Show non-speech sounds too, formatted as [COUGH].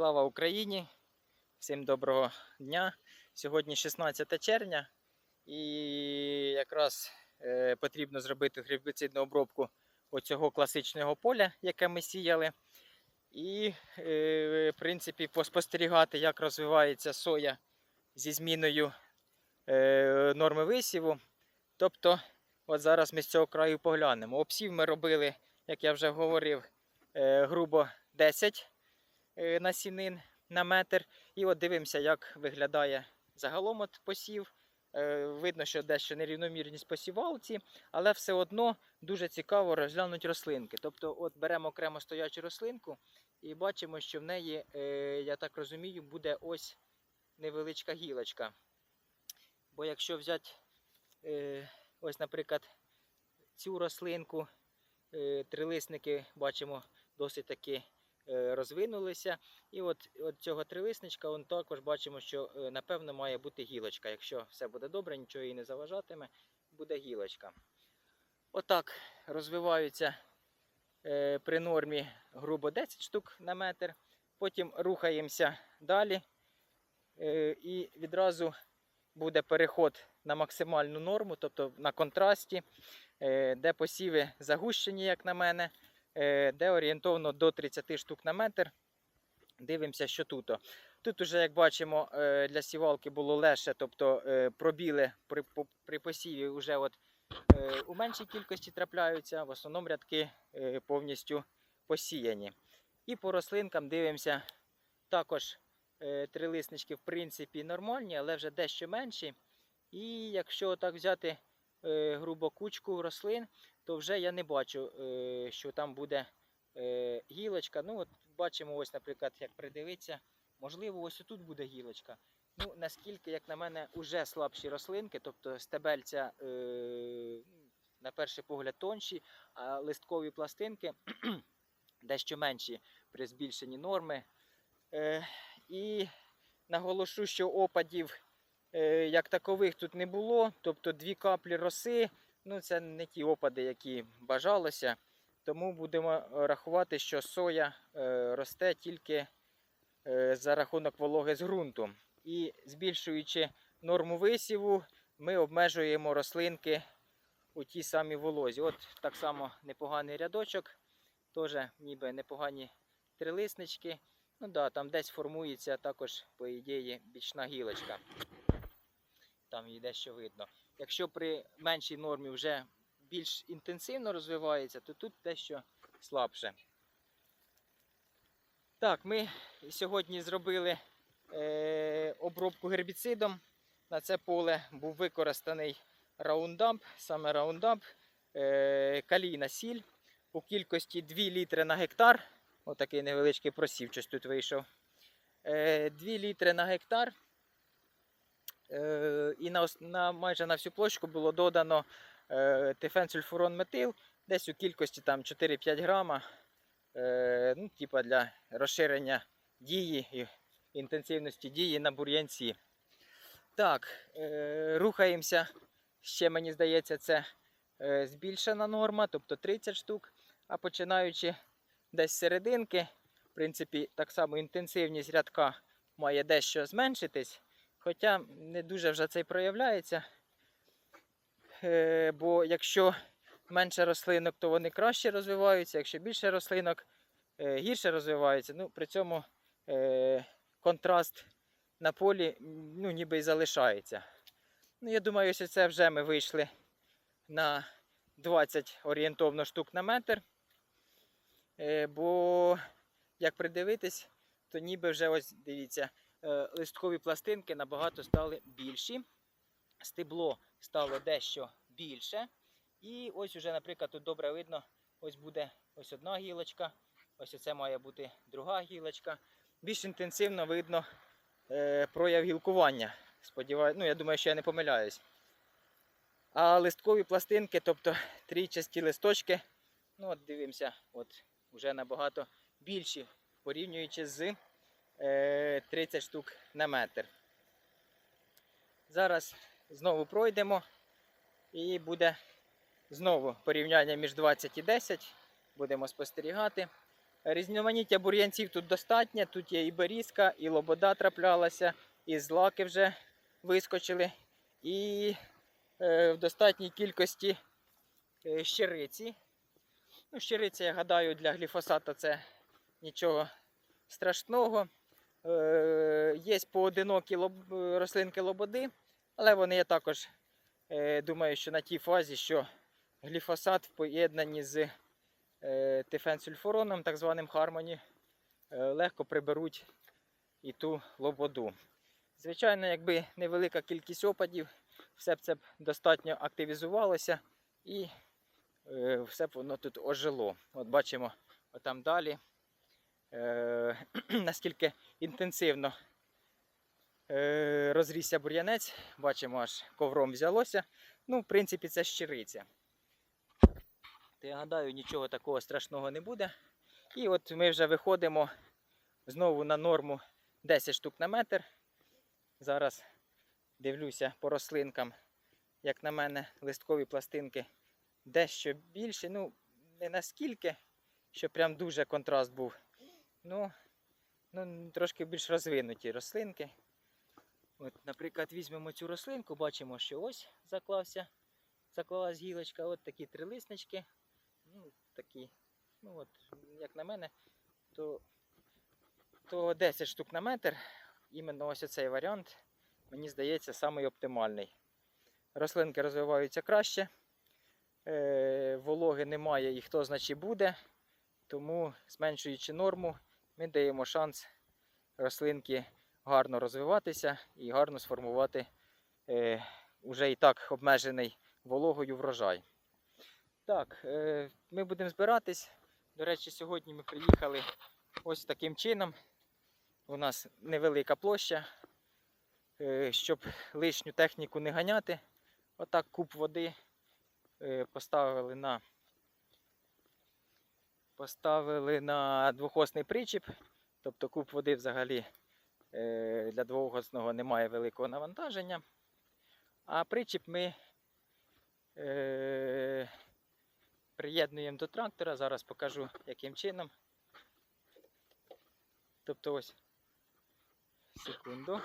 Слава Україні! Всім доброго дня! Сьогодні 16 червня і якраз е, потрібно зробити гербіцидну обробку оцього класичного поля, яке ми сіяли. І, е, в принципі, поспостерігати, як розвивається соя зі зміною е, норми висіву. Тобто, от зараз ми з цього краю поглянемо. Обсів ми робили, як я вже говорив, е, грубо 10 е, насінин на метр. І от дивимося, як виглядає загалом от посів. Е, Видно, що дещо нерівномірність посівалці, але все одно дуже цікаво розглянути рослинки. Тобто, от беремо окремо стоячу рослинку і бачимо, що в неї, е, я так розумію, буде ось невеличка гілочка. Бо якщо взяти, е, ось, наприклад, цю рослинку, е, трилисники бачимо досить таки е, розвинулися. І от, от цього трилисничка он також бачимо, що е, напевно має бути гілочка. Якщо все буде добре, нічого їй не заважатиме, буде гілочка. Отак розвиваються е, при нормі грубо 10 штук на метр. Потім рухаємося далі. е, І відразу буде переход на максимальну норму, тобто на контрасті, е, де посіви загущені, як на мене, е, де орієнтовно до 30 штук на метр. Дивимося, що тут. Тут уже, як бачимо, е, для сівалки було легше, тобто е, пробіли при, при посіві вже от, е, у меншій кількості трапляються, в основному рядки е, повністю посіяні. І по рослинкам дивимося також е, трилиснички, в принципі, нормальні, але вже дещо менші. І якщо так взяти е, грубо кучку рослин, то вже я не бачу, е, що там буде е, гілочка. Ну, от бачимо, ось, наприклад, як придивитися, можливо, ось тут буде гілочка. Ну, наскільки, як на мене, уже слабші рослинки, тобто стебельця, е, на перший погляд, тонші, а листкові пластинки [CLEARS THROAT] дещо менші при збільшенні норми. Е, і наголошу, що опадів е, як такових тут не було. Тобто дві каплі роси, ну це не ті опади, які бажалося. Тому будемо рахувати, що соя е, росте тільки е, за рахунок вологи з ґрунту. І збільшуючи норму висіву, ми обмежуємо рослинки у тій самій волозі. От так само непоганий рядочок, теж ніби непогані трилиснички. Ну да, там десь формується також, по ідеї, бічна гілочка. Там її дещо видно. Якщо при меншій нормі вже більш інтенсивно розвивається, то тут дещо слабше. Так, ми сьогодні зробили е, обробку гербіцидом. На це поле був використаний раундамп, саме раундамп, е, калійна сіль у кількості 2 літри на гектар. Отакий невеличкий просів щось тут вийшов. Е, 2 літри на гектар. Е, і на, на, майже на всю площу було додано тифенсульфурон метил, десь у кількості там 4-5 грама. Е, ну, типа для розширення дії і інтенсивності дії на бур'янці. Так, е, рухаємося. Ще мені здається, це збільшена норма, тобто 30 штук. А починаючи десь з серединки, в принципі, так само інтенсивність рядка має дещо зменшитись. Хоча не дуже вже це й проявляється. Е, бо якщо менше рослинок, то вони краще розвиваються, якщо більше рослинок, е, гірше розвиваються. Ну, при цьому е, контраст на полі ну, ніби і залишається. Ну, я думаю, що це вже ми вийшли на 20 орієнтовно штук на метр. Бо як придивитись, то ніби вже ось дивіться, листкові пластинки набагато стали більші. Стебло стало дещо більше. І ось уже, наприклад, тут добре видно, ось буде ось одна гілочка, ось оце має бути друга гілочка. Більш інтенсивно видно е, прояв гілкування. Сподіваюсь, ну я думаю, що я не помиляюсь. А листкові пластинки, тобто трійчасті листочки, ну от дивимося, от вже набагато більші, порівнюючи з е, 30 штук на метр. Зараз знову пройдемо і буде знову порівняння між 20 і 10. Будемо спостерігати. Різноманіття бур'янців тут достатньо. Тут є і берізка, і лобода траплялася, і злаки вже вискочили, і е, в достатній кількості е, щириці. Ну, щириця, я гадаю, для гліфосата це нічого страшного. Е, є поодинокі е, рослинки лободи, але вони є також, е, думаю, що на тій фазі, що гліфосат в поєднанні з тифенсульфуроном, так званим Хармоні, легко приберуть і ту лободу. Звичайно, якби невелика кількість опадів, все б це б достатньо активізувалося і все б воно тут ожило. От бачимо отам далі, е, [CLEARS THROAT] наскільки інтенсивно е, розрісся бур'янець. Бачимо, аж ковром взялося. Ну, в принципі, це щириця. То я гадаю, нічого такого страшного не буде. І от ми вже виходимо знову на норму 10 штук на метр. Зараз дивлюся по рослинкам, як на мене, листкові пластинки дещо більше. Ну, не наскільки, щоб прям дуже контраст був. Ну, ну трошки більш розвинуті рослинки. От, наприклад, візьмемо цю рослинку, бачимо, що ось заклався, заклалась гілочка, от такі трилиснички. Ну, такі, ну от, як на мене, то, то 10 штук на метр. Іменно ось цей варіант, мені здається, самий оптимальний. Рослинки розвиваються краще, е, вологи немає і хто значить буде. Тому, зменшуючи норму, ми даємо шанс рослинки гарно розвиватися і гарно сформувати е, уже і так обмежений вологою врожай. Так, е, ми будемо збиратись. До речі, сьогодні ми приїхали ось таким чином. У нас невелика площа, е, щоб лишню техніку не ганяти. Отак куб води е, поставили на поставили на двохосний причіп. Тобто куб води взагалі е, для двохосного немає великого навантаження. А причіп ми е, приєднуємо до трактора. Зараз покажу яким чином. Тобто ось секунду.